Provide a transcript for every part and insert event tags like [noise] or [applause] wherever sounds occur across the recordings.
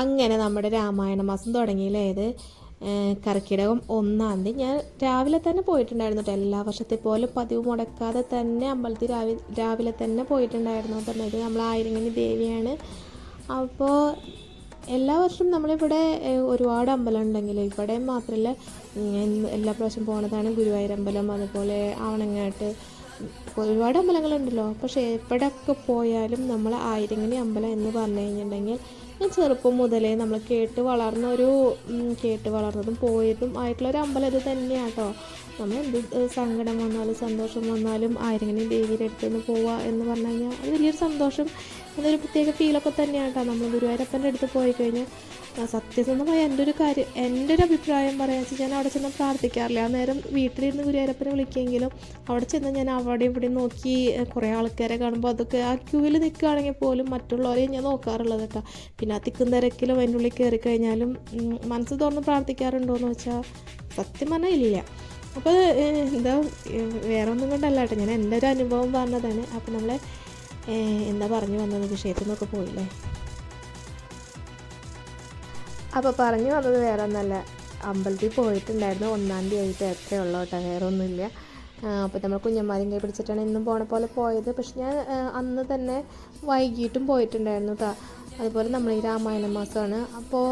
അങ്ങനെ നമ്മുടെ രാമായണ മാസം തുടങ്ങിയില്ലേ? ഇത് കർക്കിടകം ഒന്നാം തീയതി. ഞാൻ രാവിലെ തന്നെ പോയിട്ടുണ്ടായിരുന്നു കേട്ടോ. എല്ലാ വർഷത്തെ പോലെ പതിവ് മുടക്കാതെ തന്നെ അമ്പലത്തിൽ രാവിലെ രാവിലെ തന്നെ പോയിട്ടുണ്ടായിരുന്നു പറഞ്ഞത് നമ്മൾ ആയിരങ്ങനി ദേവിയാണ്. അപ്പോൾ എല്ലാ വർഷവും നമ്മളിവിടെ ഒരുപാട് അമ്പലം ഉണ്ടെങ്കിൽ ഇവിടെ മാത്രമല്ല എല്ലാ പ്രാവശ്യം പോണതാണ് ഗുരുവായൂരമ്പലം അതുപോലെ ആവണങ്ങാട്ട്. ഒരുപാട് അമ്പലങ്ങളുണ്ടല്ലോ. പക്ഷേ എവിടെയൊക്കെ പോയാലും നമ്മൾ ആയിരങ്ങനി അമ്പലം എന്ന് പറഞ്ഞു കഴിഞ്ഞിട്ടുണ്ടെങ്കിൽ ഞാൻ ചെറുപ്പം മുതലേ നമ്മൾ കേട്ട് വളർന്ന ഒരു കേട്ട് വളർന്നതും പോയതും ആയിട്ടുള്ള ഒരു അമ്പലം ഇത് തന്നെയാണ് കേട്ടോ നമ്മൾ എന്ത് സങ്കടം വന്നാലും സന്തോഷം വന്നാലും ആരെങ്കിലും ദേവിയുടെ അടുത്ത് നിന്ന് പോവുക എന്ന് പറഞ്ഞു കഴിഞ്ഞാൽ അത് വലിയൊരു സന്തോഷം. അതൊരു പ്രത്യേക ഫീലൊക്കെ തന്നെയാണ് കേട്ടോ നമ്മൾ ഗുരുവായൂരപ്പന്റെ അടുത്ത് പോയി കഴിഞ്ഞാൽ സത്യസന്ധമായ എന്റെ ഒരു കാര്യം എന്റെ ഒരു അഭിപ്രായം പറയാന്ന് വെച്ചാൽ ഞാൻ അവിടെ ചെന്ന് പ്രാർത്ഥിക്കാറില്ല. ആ നേരം വീട്ടിലിരുന്ന് ഗുരുവായൂരപ്പനെ വിളിക്കുമെങ്കിലും അവിടെ ചെന്ന് ഞാൻ അവിടെ ഇവിടെ നോക്കി കുറേ ആൾക്കാരെ കാണുമ്പോൾ അതൊക്കെ ആ ക്യൂവിൽ നിൽക്കുകയാണെങ്കിൽ പോലും മറ്റുള്ളവരെയും ഞാൻ നോക്കാറുള്ളത് കേട്ടോ പിന്നെ ആ തിക്കും തിരക്കിലും അതിന്റെ ഉള്ളിൽ കയറി കഴിഞ്ഞാലും മനസ്സ് തുറന്ന് പ്രാർത്ഥിക്കാറുണ്ടോ എന്ന് വെച്ചാൽ സത്യം പറഞ്ഞാൽ ഇല്ല. അപ്പോൾ എന്താ വേറെ ഒന്നും കൊണ്ടല്ല കേട്ടോ ഞാൻ എന്റെ ഒരു അനുഭവം പറഞ്ഞതാണ്. അപ്പോൾ നമ്മൾ എന്താ പറഞ്ഞു വന്നത്? വിഷയത്തിൽ നിന്നൊക്കെ പോയില്ലേ? അപ്പോൾ പറഞ്ഞു വന്നത് വേറെ ഒന്നല്ല അമ്പലത്തിൽ പോയിട്ടുണ്ടായിരുന്നു. ഒന്നാം തീയതി ആയിട്ട് എത്രയേ ഉള്ളൂ കേട്ടോ. വേറെ ഒന്നുമില്ല അപ്പോൾ നമ്മൾ കുഞ്ഞന്മാരും കൈ പിടിച്ചിട്ടാണ് ഇന്നും പോണ പോലെ പോയത്. പക്ഷെ ഞാൻ അന്ന് തന്നെ വൈകിട്ടും പോയിട്ടുണ്ടായിരുന്നു കേട്ടോ അതുപോലെ നമ്മൾ ഈ രാമായണ മാസമാണ്. അപ്പോൾ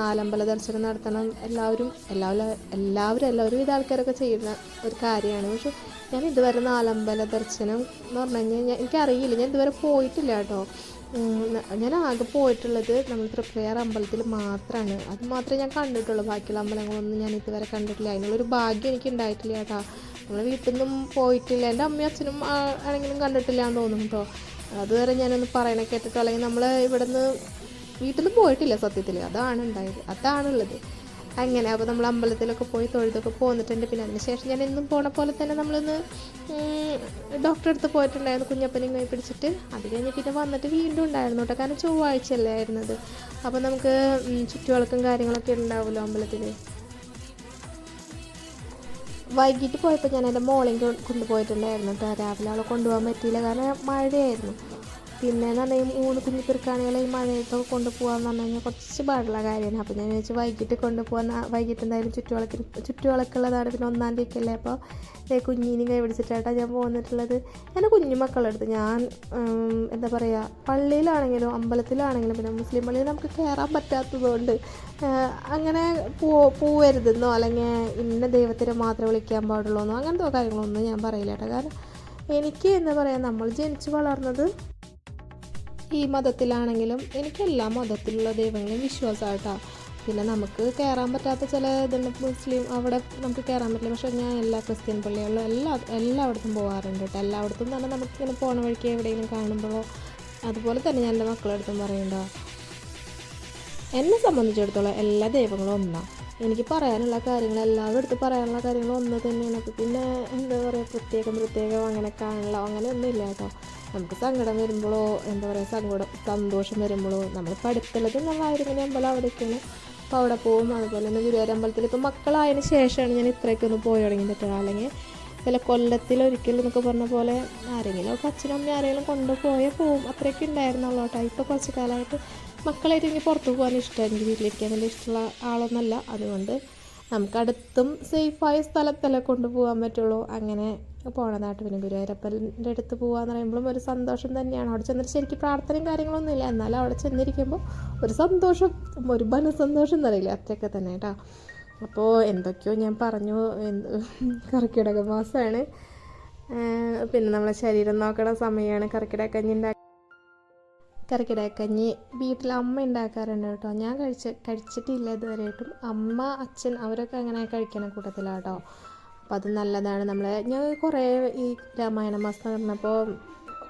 നാലമ്പല ദർശനം നടത്തണം. എല്ലാവരും എല്ലാവരും എല്ലാവരും എല്ലാവരും ഇത് ആൾക്കാരൊക്കെ ചെയ്യുന്ന ഒരു കാര്യമാണ്. പക്ഷെ ഞാൻ ഇതുവരെ നാലമ്പല ദർശനം എന്ന് പറഞ്ഞു കഴിഞ്ഞാൽ എനിക്കറിയില്ല. ഞാൻ ഇതുവരെ പോയിട്ടില്ല കേട്ടോ. ഞാൻ ആകെ പോയിട്ടുള്ളത് നമ്മൾ തൃപ്രയർ അമ്പലത്തിൽ മാത്രമാണ് അത് മാത്രമേ ഞാൻ കണ്ടിട്ടുള്ളൂ. ബാക്കിയുള്ള അമ്പലങ്ങളൊന്നും ഞാൻ ഇതുവരെ കണ്ടിട്ടില്ല. അതിനുള്ളൊരു ഭാഗ്യം എനിക്ക് ഉണ്ടായിട്ടില്ല കേട്ടോ. നമ്മൾ വീട്ടിൽ നിന്നും പോയിട്ടില്ല. എന്റെ അമ്മയും അച്ഛനും ആണെങ്കിലും കണ്ടിട്ടില്ല എന്ന് തോന്നുന്നു കേട്ടോ. അതുവരെ ഞാനൊന്ന് പറയണ കേട്ടിട്ടോ അല്ലെങ്കിൽ നമ്മൾ ഇവിടെ നിന്ന് വീട്ടിൽ നിന്ന് പോയിട്ടില്ല സത്യത്തിൽ അതാണ് ഉണ്ടായത്. അതാണുള്ളത്. അങ്ങനെ അപ്പോൾ നമ്മൾ അമ്പലത്തിലൊക്കെ പോയി തൊഴുതൊക്കെ പോന്നിട്ടുണ്ട്. പിന്നെ അതിനുശേഷം ഞാൻ എന്നും പോണ പോലെ തന്നെ നമ്മളിന്ന് ഡോക്ടറെ അടുത്ത് പോയിട്ടുണ്ടായിരുന്നു. കുഞ്ഞപ്പനെയും കൈ പിടിച്ചിട്ട്. അത് കഴിഞ്ഞ് പിന്നെ വന്നിട്ട് വീണ്ടും ഉണ്ടായിരുന്നു കേട്ടോ. കാരണം ചൊവ്വാഴ്ചയല്ലേ ആയിരുന്നത്. അപ്പോൾ നമുക്ക് ചുറ്റുവിളക്കും കാര്യങ്ങളൊക്കെ ഉണ്ടാവുമല്ലോ അമ്പലത്തിൽ വൈകിട്ട് പോയപ്പോൾ ഞാൻ എന്റെ മോളെയും കൊണ്ടുപോയിട്ടുണ്ടായിരുന്നു കേട്ടോ. രാവിലെ അവളെ കൊണ്ടുപോകാൻ പറ്റിയില്ല. കാരണം മഴയായിരുന്നു. പിന്നെ എന്ന് പറഞ്ഞാൽ മൂന്ന് കുഞ്ഞു പെരുക്കാണികളെ ഈ മഴയത്തൊക്കെ കൊണ്ടുപോകാന്ന് പറഞ്ഞു കഴിഞ്ഞാൽ കുറച്ച് പാടുള്ള കാര്യമാണ് അപ്പോൾ ഞാൻ വിചാരിച്ചു വൈകിട്ട് കൊണ്ടുപോകാൻ വൈകിട്ട് എന്തായാലും ചുറ്റുവിളക്കിന് ചുറ്റുവിളക്കുള്ളതാണ്. പിന്നെ ഒന്നാം തീയതി അല്ലേ? അപ്പോൾ ദേ കുഞ്ഞിനെയും കൈ പിടിച്ചിട്ടാട്ടാ ഞാൻ പോന്നിട്ടുള്ളത്. എന്റെ കുഞ്ഞു ഞാൻ എന്താ പറയുക പള്ളിയിലാണെങ്കിലും അമ്പലത്തിലാണെങ്കിലും പിന്നെ മുസ്ലിം പള്ളിയിൽ നമുക്ക് കയറാൻ പറ്റാത്തതുകൊണ്ട് അങ്ങനെ പോ പോവരുതെന്നോ അല്ലെങ്കിൽ ഇന്ന ദൈവത്തിനെ മാത്രം വിളിക്കാൻ പാടുള്ളൂ എന്നോ അങ്ങനത്തെ കാര്യങ്ങളൊന്നും ഞാൻ പറയില്ല കേട്ടോ കാരണം എനിക്ക് എന്താ പറയുക നമ്മൾ ജനിച്ചു വളർന്നത് ഈ മതത്തിലാണെങ്കിലും എനിക്ക് എല്ലാ മതത്തിലുള്ള ദൈവങ്ങളെയും വിശ്വാസമായിട്ടാണ് പിന്നെ നമുക്ക് കയറാൻ പറ്റാത്ത ചില ഇതുണ്ട്. മുസ്ലിം അവിടെ നമുക്ക് കയറാൻ പറ്റില്ല. പക്ഷേ ഞാൻ എല്ലാ ക്രിസ്ത്യൻ പള്ളികളിലും എല്ലാ എല്ലായിടത്തും പോകാറുണ്ട് കേട്ടോ. എല്ലായിടത്തും തന്നെ നമുക്ക് ഇങ്ങനെ പോണ വഴിക്ക് എവിടെയെങ്കിലും കാണുമ്പോഴോ അതുപോലെ തന്നെ ഞാൻ എന്റെ മക്കളെടുത്തും പറയണ്ടോ. എന്നെ സംബന്ധിച്ചിടത്തോളം എല്ലാ ദൈവങ്ങളും ഒന്നാണ് എനിക്ക് പറയാനുള്ള കാര്യങ്ങൾ എല്ലാവരുടെ അടുത്ത് പറയാനുള്ള കാര്യങ്ങൾ ഒന്ന് തന്നെയാണ്. പിന്നെ എന്താ പറയുക പ്രത്യേകം പ്രത്യേകം അങ്ങനെ കാണലോ അങ്ങനെ ഒന്നുമില്ല കേട്ടോ. നമുക്ക് സങ്കടം വരുമ്പോഴോ എന്താ പറയുക സങ്കടം സന്തോഷം വരുമ്പോഴോ നമ്മൾ പഠിത്തുള്ളത് നമ്മൾ ആയിരങ്ങനെ അമ്പലം അവിടേക്കാണ് അപ്പോൾ അവിടെ പോകും. അതുപോലെ തന്നെ ഗുരുവായൂർ അമ്പലത്തിൽ ഇപ്പോൾ മക്കളായതിന് ശേഷമാണ് ഞാൻ ഇത്രയൊക്കെ ഒന്ന് പോയി തുടങ്ങിയിട്ട്. അല്ലെങ്കിൽ വല്ല കൊല്ലത്തിൽ ഒരിക്കലും എന്നൊക്കെ പറഞ്ഞ പോലെ ആരെങ്കിലും ഒക്കെ അച്ഛനും അമ്മയും ആരെങ്കിലും കൊണ്ടുപോയാൽ പോവും. അത്രയൊക്കെ ഉണ്ടായിരുന്നുള്ളൂ കേട്ടോ. ഇപ്പോൾ കുറച്ച് കാലമായിട്ട് മക്കളായിട്ട് എനിക്ക് പുറത്ത് പോകാൻ ഇഷ്ടമാണ് എനിക്ക് വീട്ടിലിരിക്കാൻ വലിയ ഇഷ്ടമുള്ള ആളൊന്നല്ല. അതുകൊണ്ട് നമുക്ക് അടുത്തും സേഫായ സ്ഥലത്തല്ലേ കൊണ്ടുപോകാൻ പറ്റുള്ളൂ. അങ്ങനെ പോണതായിട്ട് പിന്നെ ഗുരുവായൂരപ്പന്റെ അടുത്ത് പോകാന്ന് പറയുമ്പോഴും ഒരു സന്തോഷം തന്നെയാണ്. അവിടെ ചെന്നിട്ട് ശരിക്കും പ്രാർത്ഥനയും കാര്യങ്ങളൊന്നുമില്ല എന്നാലും അവിടെ ചെന്നിരിക്കുമ്പോൾ ഒരു സന്തോഷം ഒരു മനസ്സന്തോഷം എന്നറിയില്ല. അത്രയൊക്കെ തന്നെ കേട്ടോ. അപ്പോൾ എന്തൊക്കെയോ ഞാൻ പറഞ്ഞു. എന്ത് കർക്കിടക മാസമാണ് പിന്നെ നമ്മളെ ശരീരം നോക്കണ സമയമാണ് കർക്കിടക കഞ്ഞി കറിക്കിടക്കഞ്ഞി വീട്ടിൽ അമ്മ ഉണ്ടാക്കാറുണ്ട് കേട്ടോ. ഞാൻ കഴിച്ച് കഴിച്ചിട്ടില്ല ഇതുവരെയായിട്ടും. അമ്മ അച്ഛൻ അവരൊക്കെ അങ്ങനെ കഴിക്കണ കൂട്ടത്തിലാണ് കേട്ടോ അപ്പോൾ അത് നല്ലതാണ്. നമ്മൾ ഞാൻ കുറേ ഈ രാമായണ മാസം പറഞ്ഞപ്പോൾ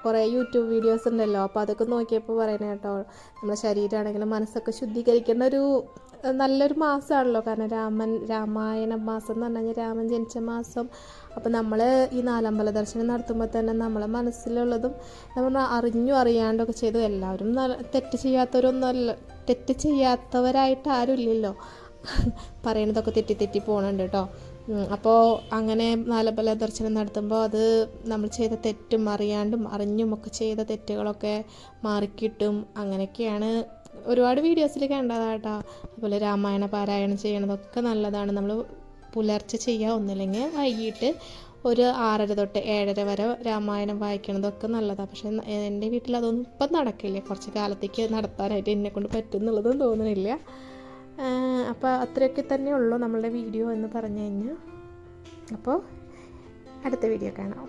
കുറേ യൂട്യൂബ് വീഡിയോസ് ഉണ്ടല്ലോ. അപ്പോൾ അതൊക്കെ നോക്കിയപ്പോൾ പറയുന്നത് കേട്ടോ നമ്മുടെ ശരീരമാണെങ്കിലും മനസ്സൊക്കെ ശുദ്ധീകരിക്കേണ്ട ഒരു നല്ലൊരു മാസമാണല്ലോ കാരണം രാമൻ രാമായണ മാസം എന്ന് പറഞ്ഞു കഴിഞ്ഞാൽ രാമൻ ജനിച്ച മാസം. അപ്പോൾ നമ്മൾ ഈ നാലമ്പല ദർശനം നടത്തുമ്പോൾ തന്നെ നമ്മളെ മനസ്സിലുള്ളതും നമ്മൾ അറിഞ്ഞു അറിയാണ്ടൊക്കെ ചെയ്തു. എല്ലാവരും തെറ്റ് ചെയ്യാത്തവരൊന്നുമല്ല തെറ്റ് ചെയ്യാത്തവരായിട്ട് ആരും ഇല്ലല്ലോ [laughs] പറയണതൊക്കെ തെറ്റി തെറ്റി പോകണുണ്ട് കേട്ടോ. അപ്പോൾ അങ്ങനെ നാലമ്പല ദർശനം നടത്തുമ്പോൾ അത് നമ്മൾ ചെയ്ത തെറ്റും അറിയാണ്ടും അറിഞ്ഞും ഒക്കെ ചെയ്ത തെറ്റുകളൊക്കെ മാറിക്കിട്ടും അങ്ങനെയൊക്കെയാണ് ഒരുപാട് വീഡിയോസിൽ കണ്ടതാട്ടോ. അതുപോലെ രാമായണ പാരായണം ചെയ്യണതൊക്കെ നല്ലതാണ്. നമ്മൾ പുലർച്ചെ ചെയ്യുക ഒന്നില്ലെങ്കിൽ വൈകിട്ട് ഒരു ആറര തൊട്ട് ഏഴര വരെ രാമായണം വായിക്കണതൊക്കെ നല്ലതാണ് പക്ഷേ എന്റെ വീട്ടിൽ അതൊന്നും ഇപ്പം നടക്കില്ല. കുറച്ച് കാലത്തേക്ക് നടത്താനായിട്ട് എന്നെ കൊണ്ട് പറ്റുന്നുള്ളതും തോന്നുന്നില്ല അപ്പോൾ അത്രയൊക്കെ തന്നെ ഉള്ളൂ നമ്മളുടെ വീഡിയോ എന്ന് പറഞ്ഞു കഴിഞ്ഞാൽ അപ്പോൾ അടുത്ത വീഡിയോ കാണാം.